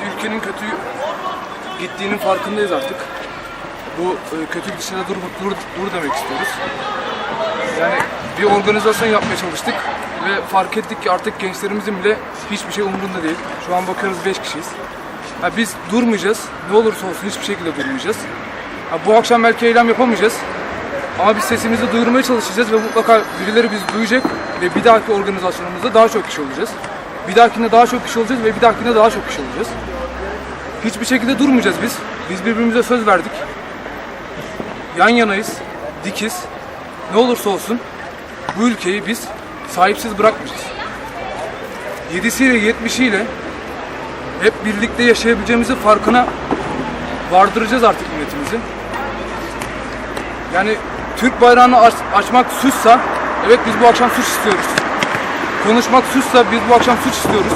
ülkenin kötü gittiğinin farkındayız artık. Bu e, kötü gidişine dur, dur, dur demek istiyoruz. Yani bir organizasyon yapmaya çalıştık ve fark ettik ki artık gençlerimizin bile hiçbir şey umurunda değil. Şu an bakıyoruz 5 kişiyiz. Ha, biz durmayacağız. Ne olursa olsun hiçbir şekilde durmayacağız. Ha, bu akşam belki eylem yapamayacağız. Ama biz sesimizi duyurmaya çalışacağız ve mutlaka birileri bizi duyacak ve bir dahaki organizasyonumuzda daha çok kişi olacağız. Bir dahakinde daha çok kişi olacağız ve bir dahakinde daha çok kişi olacağız. Hiçbir şekilde durmayacağız biz. Biz birbirimize söz verdik. Yan yanayız, dikiz. Ne olursa olsun bu ülkeyi biz sahipsiz bırakmayacağız. 7'siyle 70'iyle hep birlikte yaşayabileceğimizi farkına vardıracağız artık milletimizi. Yani Türk bayrağını aç- açmak suçsa, evet biz bu akşam suç istiyoruz. Konuşmak suçsa biz bu akşam suç istiyoruz.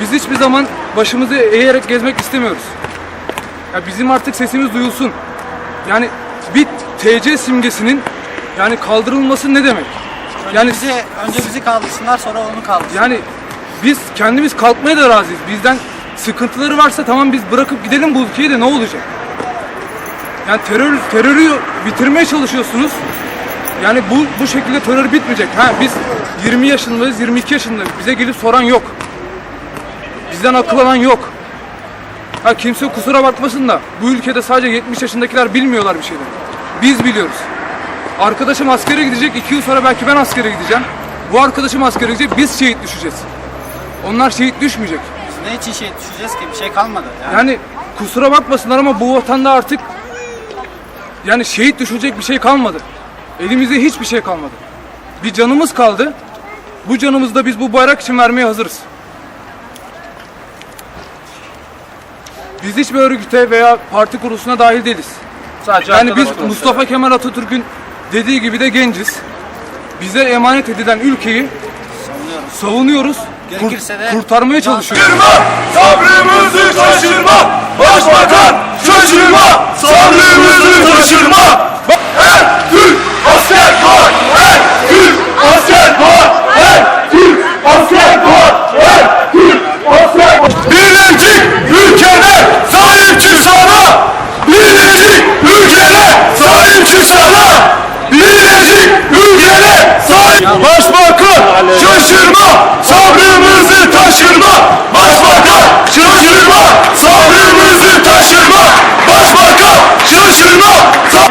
Biz hiçbir zaman başımızı eğerek gezmek istemiyoruz. Ya bizim artık sesimiz duyulsun. Yani bir TC simgesinin yani kaldırılması ne demek? Yani bizi, önce bizi kaldırsınlar sonra onu kaldırsınlar. yani biz kendimiz kalkmaya da razıyız. Bizden sıkıntıları varsa tamam biz bırakıp gidelim bu ülkeye de ne olacak? Yani terör terörü bitirmeye çalışıyorsunuz. Yani bu bu şekilde terör bitmeyecek. Ha biz 20 yaşındayız, 22 yaşındayız. Bize gelip soran yok. Bizden akıl alan yok. Ha kimse kusura bakmasın da bu ülkede sadece 70 yaşındakiler bilmiyorlar bir şeyler. Biz biliyoruz. Arkadaşım askere gidecek, iki yıl sonra belki ben askere gideceğim. Bu arkadaşım askere gidecek, biz şehit düşeceğiz. Onlar şehit düşmeyecek. Biz ne için şey düşeceğiz ki? Bir şey kalmadı. Yani. Yani kusura bakmasınlar ama bu vatanda artık yani şehit düşecek bir şey kalmadı. Elimizde hiçbir şey kalmadı. Bir canımız kaldı. Bu canımızı da biz bu bayrak için vermeye hazırız. Biz hiçbir örgüte veya parti kuruluşuna dahil değiliz. Sadece Yani biz Mustafa Kemal Atatürk'ün dediği gibi de genciz. Bize emanet edilen ülkeyi Savunuyoruz. savunuyoruz. Gerekirse de- kurtarmaya çalışıyoruz. Sabrımızı taşırma Başbakan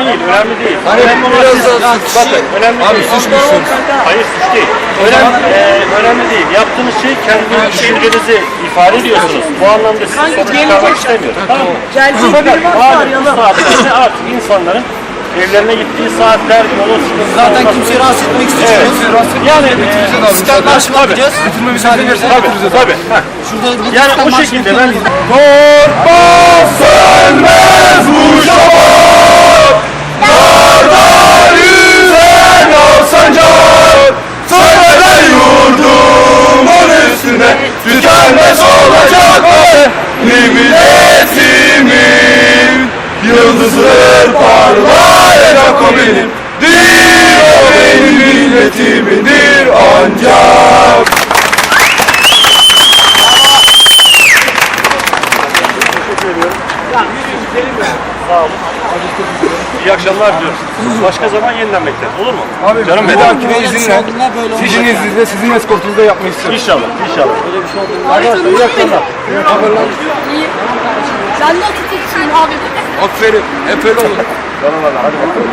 değil, önemli değil. Hani önemli biraz siz- daha- bakın, önemli Abi değil. suç düşüyoruz. Hayır suç değil. Önemli, e, önemli değil. Yaptığınız şey kendi düşüncenizi ifade ediyorsunuz. Bu anlamda sizi sonuç çıkarmak istemiyorum. Tamam mı? Fakat malum bu saatlerde artık insanların evlerine gittiği saatler, yolun sıkıntısı Zaten kimseyi rahatsız etmek Evet. istemiyoruz. Yani e, Marşı mı yapacağız? Bitirmemize gelirse tabii, tabii. Heh. Şurada bir Yani o Marşı şekilde ben Korkma sönmez bu şafak iyi akşamlar diliyorum. Başka zaman yeniden bekleriz. Olur mu? Abi Canım dahakine Böyle bir şey izinle, sizin izninizle, sizin eskortunuzda yapmayı istiyorum. İnşallah, inşallah. Arkadaşlar iyi akşamlar. İyi. Sen de Atatürk'sün abi. Aferin. Öyle olun. Tamam hadi bakalım.